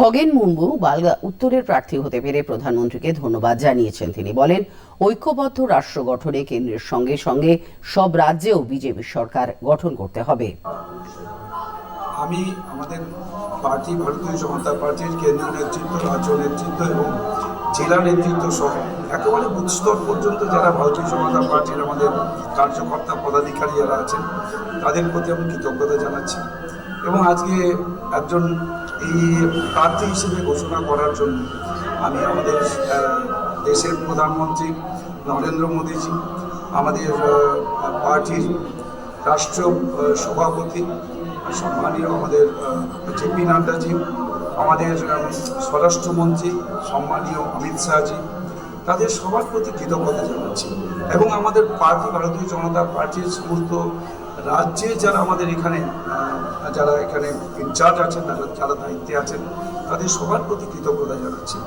খগেন মুর্মু বালগা উত্তরের প্রার্থী হতে পেরে প্রধানমন্ত্রীকে ধন্যবাদ জানিয়েছেন তিনি। বলেন, ঐক্যবদ্ধ রাষ্ট্র গঠনে কেন্দ্রের সঙ্গে সঙ্গে সব রাজ্যেও বিজেপি সরকার গঠন করতে হবে। আমি আমাদের পার্টি, ভারতীয় জনতা পার্টির কেন্দ্রীয় নেতৃত্ব, রাজ্য নেতৃত্ব এবং জেলা নেতৃত্ব সহ একেবারে বুথ স্তর পর্যন্ত যারা ভারতীয় জনতা পার্টির আমাদের কার্যকর্তা পদাধিকারী যারা আছেন, তাদের প্রতি আমি কৃতজ্ঞতা জানাচ্ছি। এবং আজকে একজন এই প্রার্থী হিসেবে ঘোষণা করার জন্য আমি আমাদের দেশের প্রধানমন্ত্রী নরেন্দ্র মোদীজি, আমাদের পার্টির রাষ্ট্র সভাপতি, সম্মানীয় আমাদের জেপি নাড্ডাজি, আমাদের স্বরাষ্ট্রমন্ত্রী, সম্মানীয় অমিত শাহজি, তাদের সবার প্রতি কৃতজ্ঞতা জানাচ্ছি। এবং আমাদের পার্টি, ভারতীয় জনতা পার্টির সমস্ত রাজ্যে যারা আমাদের এখানে যারা এখানে ইনচার্জ আছেন যারা দায়িত্বে আছেন, তাদের সবার প্রতি কৃতজ্ঞতা জানাচ্ছি।